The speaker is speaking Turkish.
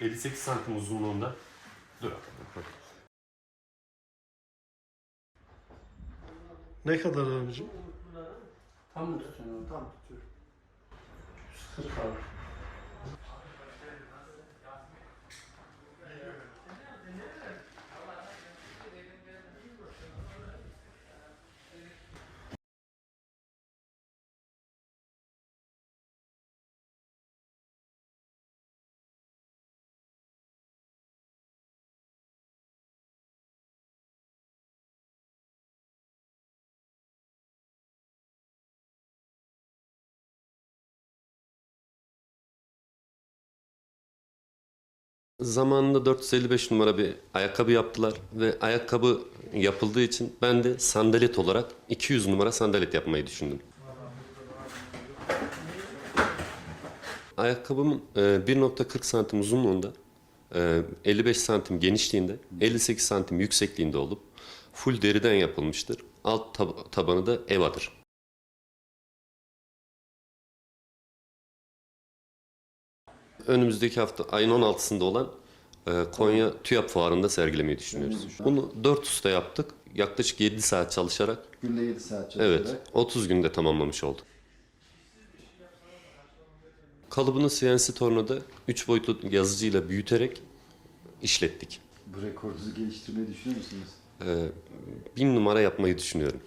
58 santim uzunluğunda. Dur. Ne kadar abicim? Tam mı tutuyorsun? Tam tutuyorum. 140 abi. Zamanında 455 numara bir ayakkabı yaptılar ve ayakkabı yapıldığı için ben de sandalet olarak 200 numara sandalet yapmayı düşündüm. Ayakkabımın e, 1.40 santim uzunluğunda, e, 55 santim genişliğinde, 58 santim yüksekliğinde olup full deriden yapılmıştır. Alt tab- tabanı da evadır. Önümüzdeki hafta ayın 16'sında olan e, Konya TÜYAP Fuarı'nda sergilemeyi düşünüyoruz. Bunu 4 usta yaptık. Yaklaşık 7 saat çalışarak, Günde 7 saat çalışarak. evet 30 günde tamamlamış olduk. Kalıbını CNC tornada 3 boyutlu yazıcıyla büyüterek işlettik. Bu rekorunuzu geliştirmeyi düşünüyor musunuz? E, 1000 numara yapmayı düşünüyorum.